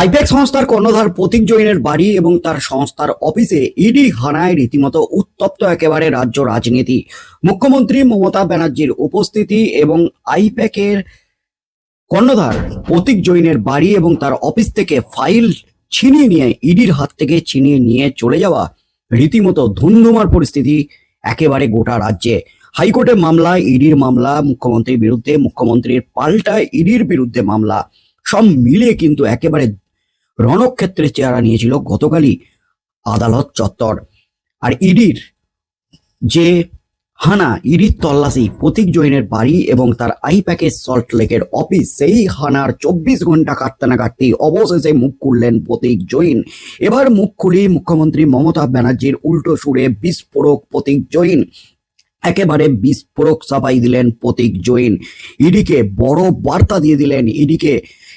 I-PAC সংস্থার কর্ণধার প্রতীক জৈনের বাড়ি এবং তার সংস্থার অফিসে ইডি হানায় রীতিমতো উত্তপ্ত একেবারে রাজ্য রাজনীতি। মুখ্যমন্ত্রী মমতা ব্যানার্জির উপস্থিতি এবং আইপ্যাকের কর্ণধার প্রতীক জৈনের বাড়ি এবং তার অফিস থেকে ফাইল ছিনিয়ে নিয়ে ইডির হাত থেকে ছিনিয়ে নিয়ে চলে যাওয়া রীতিমতো ধুন্ধুমার পরিস্থিতি একেবারে গোটা রাজ্যে। হাইকোর্টের মামলা, ইডির মামলা, মুখ্যমন্ত্রীর বিরুদ্ধে, মুখ্যমন্ত্রীর পাল্টা ইডির বিরুদ্ধে মামলা, সব মিলিয়ে কিন্তু একেবারে রণক্ষেত্রের চেহারা নিয়েছিল গতকালই আদালত চত্বর। আর ইডির যে হানা, ইডির তল্লাশি, প্রতীক জৈনের বাড়ি এবং তার আই প্যাকেজ সল্ট লেকের অফিস, সেই হানার চব্বিশ ঘণ্টা কাটতে না কাটতেই অবশেষে মুখ খুললেন প্রতীক জৈন। এবার মুখ খুলি মুখ্যমন্ত্রী মমতা ব্যানার্জির উল্টো সুরে বিস্ফোরক প্রতীক জৈন। একেবারে বিস্ফোরক সাফাই দিলেন প্রতীক জৈন। ইডিকে বড় বার্তা দিয়ে দিলেন, ইডিকে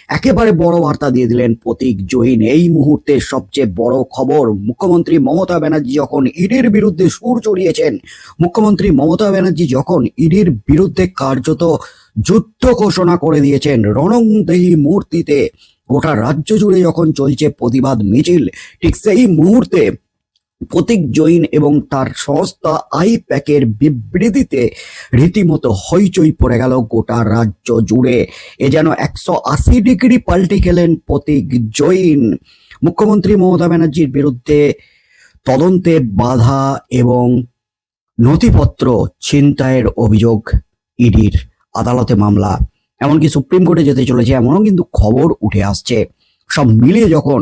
একেবারে বড় বার্তা দিয়ে দিলেন প্রতীক জৈন। এই মুহূর্তে সবচেয়ে বড় খবর, মুখ্যমন্ত্রী মমতা ব্যানার্জি যখন ইডির বিরুদ্ধে সুর চড়িয়েছেন, মুখ্যমন্ত্রী মমতা ব্যানার্জি যখন ইডির বিরুদ্ধে কার্যত যুদ্ধ ঘোষণা করে দিয়েছেন রণংদেহী মূর্তিতে, গোটা রাজ্য জুড়ে যখন চলছে প্রতিবাদ মিছিল, ঠিক সেই মুহূর্তে প্রতীক জৈন এবং তার সংস্থা আই প্যাকের বিবৃতিতে রীতিমতো হইচই পড়ে গেল গোটা রাজ্য জুড়ে। এ যেন একশো আশি ডিগ্রি পাল্টে গেলেন প্রতীক জৈন। মুখ্যমন্ত্রী মমতা ব্যানার্জির বিরুদ্ধে তদন্তে বাধা এবং নথিপত্র ছিনতাইয়ের অভিযোগ ইডির আদালতে মামলা। এমনকি সুপ্রিম কোর্টে যেতে চলেছে, এমনও কিন্তু খবর উঠে আসছে। সব মিলিয়ে যখন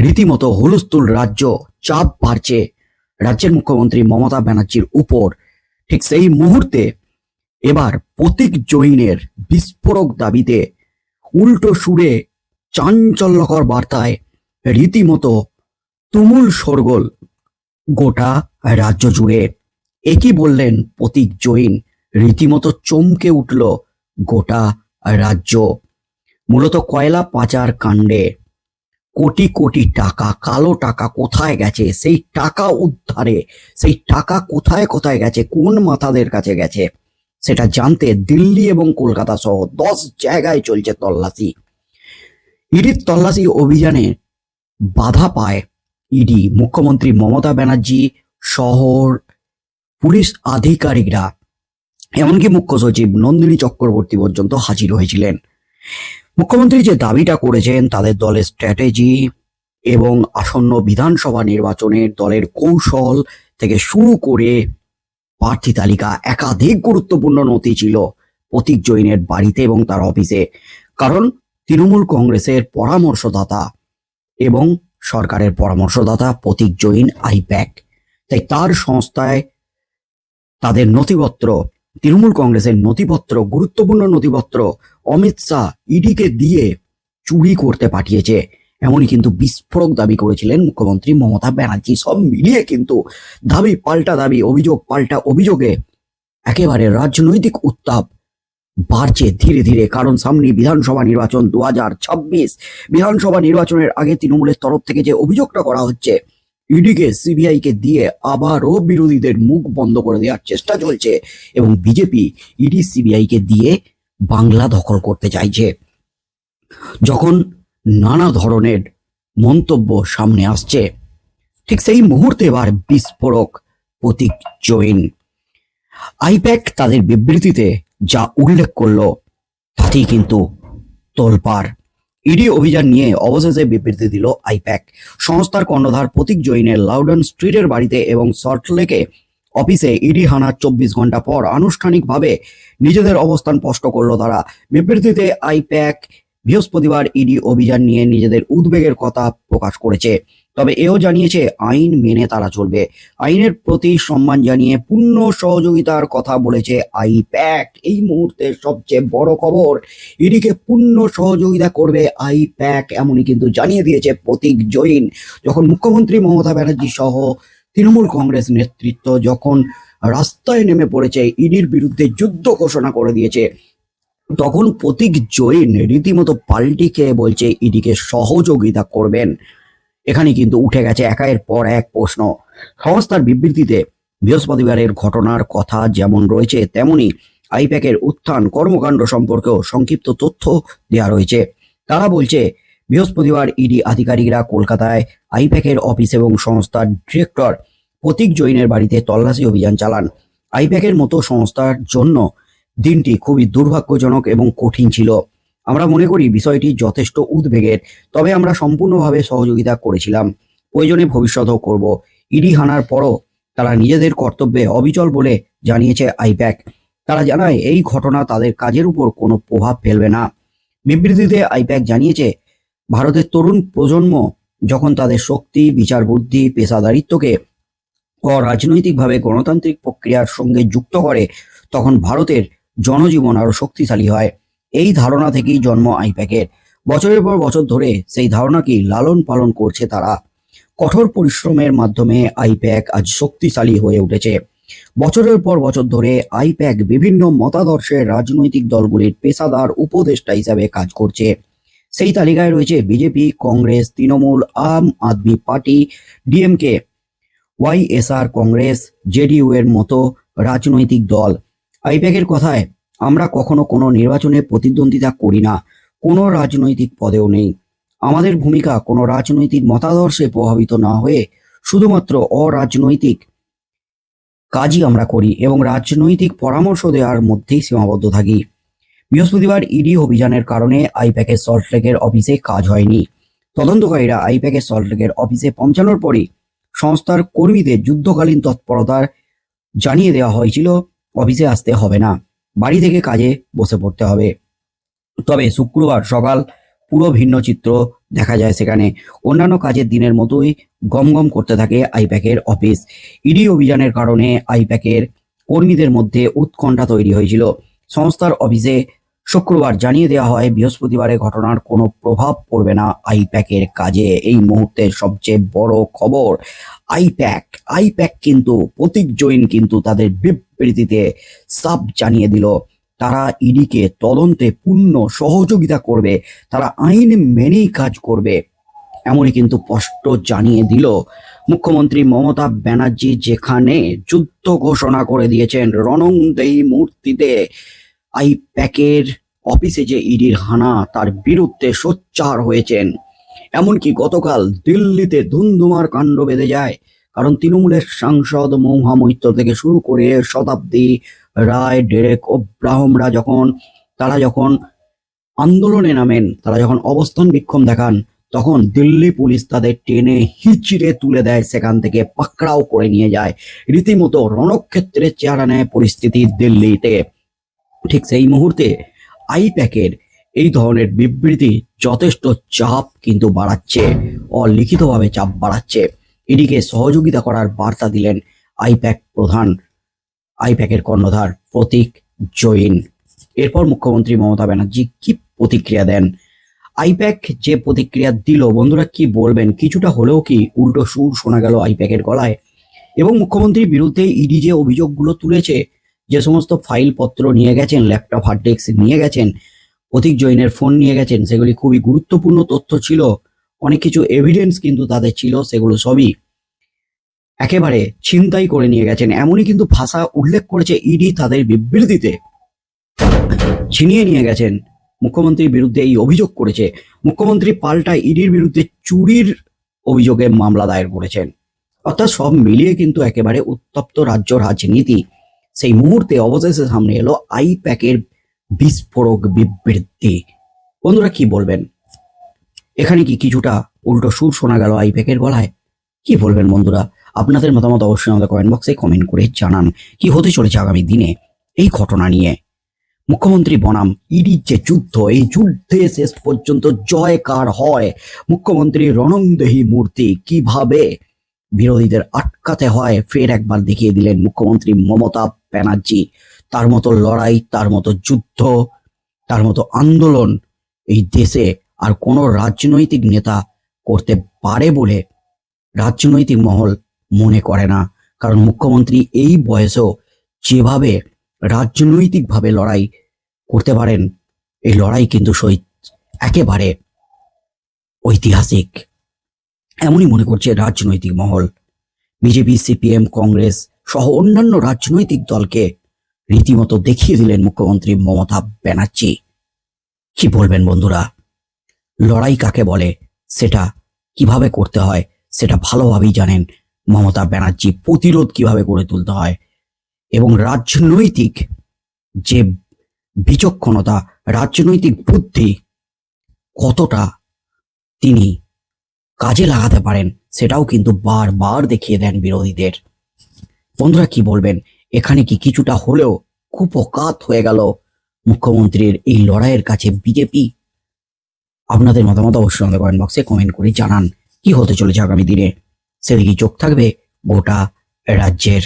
রীতিমতো হুলস্থুল রাজ্য চাপ বাড়ছে। রাজ্যের মুখ্যমন্ত্রী মমতা ব্যানার্জির উপর। ঠিক সেই মুহূর্তে এবার প্রতীক জৈনের বিস্ফোরক দাবিতে উল্টো সুরে চাঞ্চল্যকর বার্তায় রীতিমতো তুমুল শোরগোল গোটা রাজ্য জুড়ে। একই বললেন প্রতীক জৈন, রীতিমতো চমকে উঠল গোটা রাজ্য। মূলত কয়লা পাচার কাণ্ডে কোটি কোটি টাকা, কালো টাকা কোথায় গেছে? সেই টাকা উদ্ধারে, সেই টাকা কোথায় কোথায় গেছে? কোন মাথাদের কাছে গেছে? সেটা জানতে দিল্লি এবং কলকাতা সহ দশ জায়গায় চলছে তল্লাশি। ইডির তল্লাশি অভিযানে বাধা পায় ইডি। মুখ্যমন্ত্রী মমতা ব্যানার্জি, শহর, পুলিশ আধিকারিকরা, এমনকি মুখ্য সচিব নন্দিনী চক্রবর্তী পর্যন্ত হাজির হয়েছিলেন। মুখ্যমন্ত্রী যে দাবিটা করেছেন তাদের দলের স্ট্র্যাটেজি এবং আসন্ন বিধানসভা নির্বাচনের দলের কৌশল থেকে শুরু করে প্রার্থী তালিকা একাধিক গুরুত্বপূর্ণ নথি ছিল প্রতীক জৈনের বাড়িতে এবং তার অফিসে। কারণ তৃণমূল কংগ্রেসের পরামর্শদাতা এবং সরকারের পরামর্শদাতা প্রতীক জৈন আইপ্যাক। তাই তার সংস্থায় তাদের নথিপত্র তৃণমূল কংগ্রেসের নথিপত্র, গুরুত্বপূর্ণ নথিপত্র অমিত শাহ ইডিকে দিয়ে চুরি করতে পাঠিয়েছে। এমনই কিন্তু বিস্ফোরক দাবি করেছিলেন মুখ্যমন্ত্রী মমতা ব্যানার্জি। সব মিলিয়ে কিন্তু দাবি পাল্টা দাবি, অভিযোগ পাল্টা অভিযোগে একেবারে রাজনৈতিক উত্তাপ বাড়ছে ধীরে ধীরে। কারণ সামনে বিধানসভা নির্বাচন দু হাজার ছাব্বিশ। বিধানসভা নির্বাচনের আগে তৃণমূলের তরফ থেকে যে অভিযোগটা করা হচ্ছে ইডিকে সিবিআই কে দিয়ে আবারও বিরোধীদের মুখ বন্ধ করে দেওয়ার চেষ্টা চলছে এবং বিজেপি ইডি সিবিআই কে দিয়ে বাংলা দখল করতে চাইছে। যখন নানা ধরনের মন্তব্য সামনে আসছে, ঠিক সেই মুহূর্তে এবার বিস্ফোরক প্রতীক জৈন আইপ্যাক তাদের বিবৃতিতে যা উল্লেখ করল, তাতেই কিন্তু তোলপাড়। ইডি অভিযান নিয়ে অবশেষে বিবৃতি দিল আইপ্যাক। সংস্থার কর্ণধার প্রতীক জৈনের লাউডন স্ট্রিটের বাড়িতে এবং সল্টলেকে অফিসে ইডি হানার চব্বিশ ঘণ্টা পর আনুষ্ঠানিকভাবে নিজেদের অবস্থান স্পষ্ট করল তারা। বিবৃতিতে আইপ্যাক বৃহস্পতিবার ইডি অভিযান নিয়ে নিজেদের উদ্বেগের কথা প্রকাশ করেছে। তবে এও জানিয়েছে, আইন মেনে তারা চলবে। আইনের প্রতি সম্মান জানিয়ে পূর্ণ সহযোগিতার কথা বলেছে আইপ্যাক। এই মুহূর্তের সবচেয়ে বড় খবর ইডিকে পূর্ণ সহযোগিতা করবে আইপ্যাক, এমনই কিন্তু জানিয়ে দিয়েছে প্রতীক জৈন। যখন মুখ্যমন্ত্রী মমতা ব্যানার্জি সহ তৃণমূল কংগ্রেস নেতৃত্ব যখন রাস্তায় নেমে পড়েছে, ইডির বিরুদ্ধে যুদ্ধ ঘোষণা করে দিয়েছে, তখন প্রতীক জৈন রীতিমতো পাল্টি খেয়ে বলছে, ইডিকে সহযোগিতা করবেন। এখানে কিন্তু উঠে গেছে একের পর এক প্রশ্ন। সংস্থার বিবৃতিতে বৃহস্পতিবারের ঘটনার কথা যেমন রয়েছে, তেমনি আইপ্যাকের উত্থান কর্মকাণ্ড সম্পর্কেও সংক্ষিপ্ত তথ্য দেওয়া রয়েছে। তারা বলছে, বৃহস্পতিবার ইডি আধিকারিকরা কলকাতায় আইপ্যাকের অফিস এবং সংস্থার ডিরেক্টর প্রতীক জৈনের বাড়িতে তল্লাশি অভিযান চালান। আইপ্যাকের মতো সংস্থার জন্য দিনটি খুবই দুর্ভাগ্যজনক এবং কঠিন ছিল। আমরা মনে করি বিষয়টি যথেষ্ট উদ্বেগের, তবে আমরা সম্পূর্ণভাবে সহযোগিতা করেছিলাম। প্রয়োজনে ভবিষ্যতেও করব। ইডি হানার পরও তারা নিজেদের কর্তব্যে অবিচল বলে জানিয়েছে আইপ্যাক। তারা জানায়, এই ঘটনা তাদের কাজের উপর কোনো প্রভাব ফেলবে না। বিবৃতিতে আইপ্যাক জানিয়েছে, ভারতের তরুণ প্রজন্ম যখন তাদের শক্তি, বিচার বুদ্ধি, পেশাদারিত্বকে অরাজনৈতিকভাবে গণতান্ত্রিক প্রক্রিয়ার সঙ্গে যুক্ত করে, তখন ভারতের জনজীবন আরও শক্তিশালী হয়। এই ধারণা থেকেই জন্ম আইপ্যাকের। বছরের পর বছর ধরে সেই ধারণাকেই লালন পালন করছে তারা। কঠোর পরিশ্রমের মাধ্যমে আইপ্যাক আজ শক্তিশালী হয়ে উঠেছে। বছরের পর বছর ধরে আইপ্যাক বিভিন্ন মতাদর্শের রাজনৈতিক দলগুলির পেশাদার উপদেষ্টা হিসাবে কাজ করছে। সেই তালিকায় রয়েছে BJP, Congress, Trinamool, Aam Aadmi Party, DMK YSR Congress, JDU এর মতো রাজনৈতিক দল। আইপ্যাকের কথায় আমরা কখনো কোনো নির্বাচনে প্রতিদ্বন্দ্বিতা করি না, কোনো রাজনৈতিক পদেও নেই। আমাদের ভূমিকা কোনো রাজনৈতিক মতাদর্শে প্রভাবিত না হয়ে শুধুমাত্র অরাজনৈতিক কাজই আমরা করি এবং রাজনৈতিক পরামর্শ দেওয়ার মধ্যেই সীমাবদ্ধ থাকি। বৃহস্পতিবার ইডি অভিযানের কারণে আইপ্যাকের সল্টলেকের অফিসে কাজ হয়নি। তদন্তকারীরা আইপ্যাকের সল্টলেকের অফিসে পৌঁছানোর পরই সংস্থার কর্মীদের যুদ্ধকালীন তৎপরতার জানিয়ে দেওয়া হয়েছিল, অফিসে আসতে হবে না। বাড়ি থেকে কাজে বসে পড়তে হবে। তবে শুক্রবার সকাল পুরো ভিন্ন চিত্র দেখা যায় সেখানে। অন্যান্য কাজের দিনের মতোই গমগম করতে থাকে আইপ্যাকের অফিস। ইডি অভিযানের কারণে আইপ্যাকের কর্মীদের মধ্যে উৎকণ্ঠা তৈরি হয়েছিল। সংস্থার অফিসে শুক্রবার জানিয়ে দেওয়া হয়, বৃহস্পতিবারে ঘটনার কোনো প্রভাব পড়বে না আইপ্যাকের কাজে। এই মুহূর্তের সবচেয়ে বড় খবর, আইপ্যাক আইপ্যাক কিন্তু প্রতীক জৈন কিন্তু তাদের বিবৃতিতে সাব জানিয়ে দিল, তারা ইডিকে তদন্তে পূর্ণ সহযোগিতা করবে, তারা আইন মেনেই কাজ করবে। এমনই কিন্তু স্পষ্ট জানিয়ে দিল মুখ্যমন্ত্রী মমতা ব্যানার্জি, যেখানে যুদ্ধ ঘোষণা করে দিয়েছেন রণংদেহী মূর্তিতে। আই প্যাকের অফিসে যে ইডির হানা, তার বিরুদ্ধে সোচ্চার হয়েছেন। এমনকি গতকাল দিল্লিতে ধুমধুমার কাণ্ড বেঁধে যায়। কারণ তৃণমূলের সাংসদ মৌহা মৈত্র থেকে শুরু করে শতাব্দী রায়, ডেরেক ও ব্রাহ্মরা যখন, তারা যখন আন্দোলনে নামেন, তারা যখন অবস্থান বিক্ষোভ দেখান, তখন দিল্লি পুলিশ তাদের টেনে হিচড়ে তুলে দেয়, সেখান থেকে পাকড়াও করে নিয়ে যায়। রীতিমতো রণক্ষেত্রের চেহারা নেয় পরিস্থিতি দিল্লিতে। ঠিক সেই মুহূর্তে আইপ্যাকের এই ধরনের বিবৃতি যথেষ্ট চাপ কিন্তু বাড়াচ্ছে, অলিখিতভাবে চাপ বাড়াচ্ছে। এদিকে সহযোগিতা করার বার্তা দিলেন আইপ্যাক প্রধান। আইপ্যাকের কর্ণধার প্রতীক জৈন। এরপর মুখ্যমন্ত্রী মমতা ব্যানার্জি কি প্রতিক্রিয়া দেন? আইপ্যাক যে প্রতিক্রিয়া দিল, বন্ধুরা কি বলবেন? কিছুটা হলেও কি উল্টো সুর শোনা গেল আইপ্যাকের গলায়। এবং মুখ্যমন্ত্রীর বিরুদ্ধে ইডি যে অভিযোগগুলো তুলেছে, যে সমস্ত ফাইলপত্র নিয়ে গেছেন, ল্যাপটপ, হার্ড ডিস্ক নিয়ে গেছেন, প্রতীক জৈনের ফোন নিয়ে গেছেন, সেগুলি খুবই গুরুত্বপূর্ণ তথ্য ছিল। অনেক কিছু এভিডেন্স কিন্তু তাদের ছিল, সেগুলো সবই একেবারে ছিনতাই করে নিয়ে গেছেন। এমনই কিন্তু ভাষা উল্লেখ করেছে ইডি তাদের বিবৃতিতে। ছিনিয়ে নিয়ে গেছেন। মুখ্যমন্ত্রীর বিরুদ্ধে এই অভিযোগ করেছে। মুখ্যমন্ত্রী পাল্টা ইডির বিরুদ্ধে চুরির অভিযোগে মামলা দায়ের করেছেন। অর্থাৎ সব মিলিয়ে কিন্তু একেবারে উত্তপ্ত রাজ্য রাজনীতি। সেই মুহূর্তে অবশেষে সামনে এলো আইপ্যাকের বিস্ফোরক বিবৃতি। বন্ধুরা কি বলবেন? এখানে কি কিছুটা উল্টো সুর শোনা গেল আইপ্যাকের গলায়? কি বলবেন বন্ধুরা? আপনাদের মতামত অবশ্যই আমাদের কমেন্ট বক্সে কমেন্ট করে জানান। কি হতে চলেছে আগামী দিনে এই ঘটনা নিয়ে? মুখ্যমন্ত্রী বনাম, ইডির যে যুদ্ধ, এই যুদ্ধে শেষ পর্যন্ত জয় কার হয়? মুখ্যমন্ত্রী রণংদেহী মূর্তি কীভাবে বিরোধীদের আটকাতে হয়? ফের একবার দেখিয়ে দিলেন মুখ্যমন্ত্রী মমতা ব্যানার্জি। তার মতো লড়াই, তার মতো যুদ্ধ, তার মতো আন্দোলন এই দেশে আর কোনো রাজনৈতিক নেতা করতে পারে বলে রাজনৈতিক মহল মনে করে না। কারণ মুখ্যমন্ত্রী এই বয়সেও যেভাবে রাজনৈতিকভাবে লড়াই করতে পারেন, এই লড়াই কিন্তু সই একেবারে ঐতিহাসিক। এমনই মনে করছে রাজনৈতিক মহল। বিজেপি, সিপিএম, কংগ্রেস সহ অন্যান্য রাজনৈতিক দলকে রীতিমতো দেখিয়ে দিলেন মুখ্যমন্ত্রী মমতা ব্যানার্জি। কি বলবেন বন্ধুরা? লড়াই কাকে বলে, সেটা কীভাবে করতে হয়, সেটা ভালোভাবেই জানেন মমতা ব্যানার্জি। প্রতিরোধ কীভাবে গড়ে তুলতে হয় এবং রাজনৈতিক যে বিচক্ষণতা, রাজনৈতিক বুদ্ধি কতটা তিনি কাজে লাগাতে পারেন, সেটাও কিন্তু বারবার দেখিয়ে দেন বিরোধীদের। বন্ধুরা কি বলবেন? এখানে কি কিছুটা হলেও খুব অকাত হয়ে গেল মুখ্যমন্ত্রীর এই লড়াইয়ের কাছে বিজেপি? আপনাদের মতামত অবশ্যই আমাদের কমেন্ট বক্সে কমেন্ট করে জানান। কি হতে চলেছে আগামী দিনে? সেদিকে চোখ থাকবে গোটা রাজ্যের